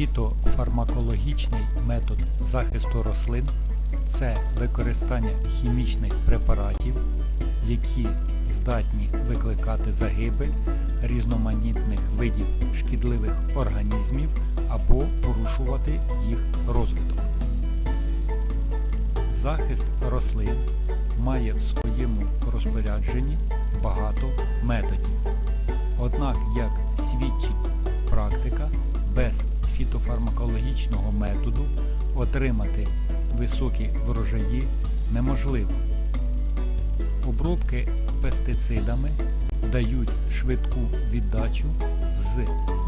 Фітофармакологічний метод захисту рослин це використання хімічних препаратів, які здатні викликати загибель різноманітних видів шкідливих організмів або порушувати їх розвиток. Захист рослин має в своєму розпорядженні багато методів. Однак, як свідчить практика, без фітофармакологічного методу отримати високі врожаї неможливо. Обробки пестицидами дають швидку віддачу з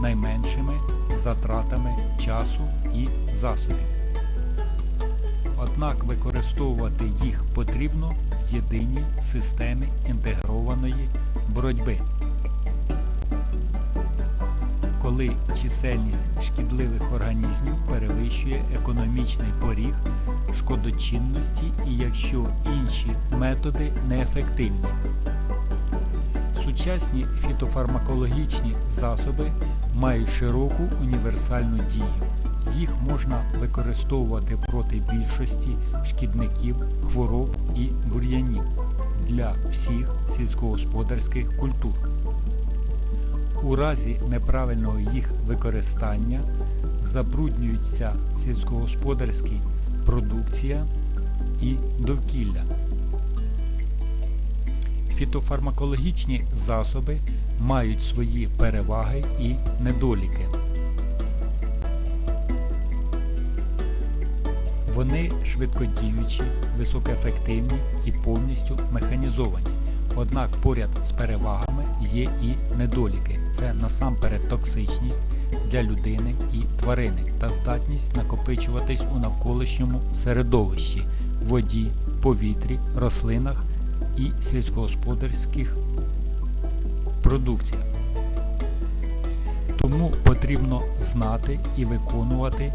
найменшими затратами часу і засобів. Однак використовувати їх потрібно в єдиній системі інтегрованої боротьби. Коли чисельність шкідливих організмів перевищує економічний поріг шкодочинності і якщо інші методи неефективні. Сучасні фітофармакологічні засоби мають широку універсальну дію. Їх можна використовувати проти більшості шкідників, хвороб і бур'янів для всіх сільськогосподарських культур. У разі неправильного їх використання забруднюється сільськогосподарська продукція і довкілля. Фітофармакологічні засоби мають свої переваги і недоліки. Вони швидкодіючі, високоефективні і повністю механізовані. Однак поряд з перевагами є і недоліки. Це насамперед токсичність для людини і тварини та здатність накопичуватись у навколишньому середовищі, воді, повітрі, рослинах і сільськогосподарських продукціях. Тому потрібно знати і виконувати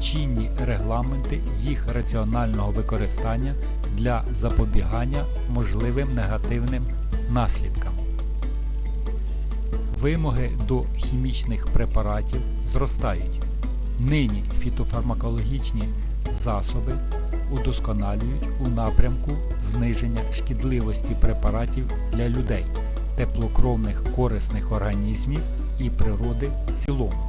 чинні регламенти їх раціонального використання для запобігання можливим негативним наслідкам. Вимоги до хімічних препаратів зростають. Нині фітофармакологічні засоби удосконалюють у напрямку зниження шкідливості препаратів для людей, теплокровних корисних організмів і природи в цілому.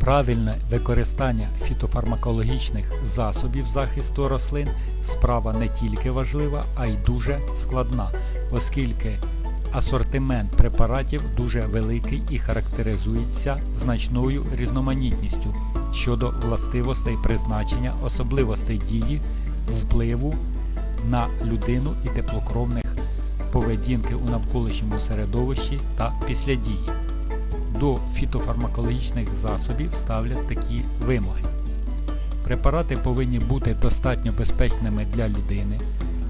Правильне використання фітофармакологічних засобів захисту рослин справа не тільки важлива, а й дуже складна, оскільки асортимент препаратів дуже великий і характеризується значною різноманітністю щодо властивостей призначення, особливостей дії, впливу на людину і теплокровних поведінки у навколишньому середовищі та після дії. До фітофармакологічних засобів ставлять такі вимоги. Препарати повинні бути достатньо безпечними для людини,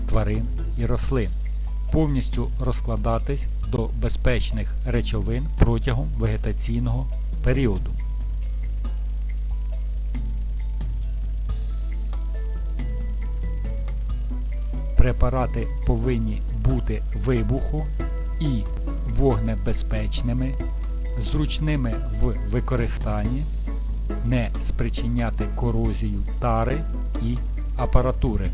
тварин і рослин, повністю розкладатись до безпечних речовин протягом вегетаційного періоду. Препарати повинні бути вибуху і вогнебезпечними зручними в використанні, не спричиняти корозію тари і апаратури.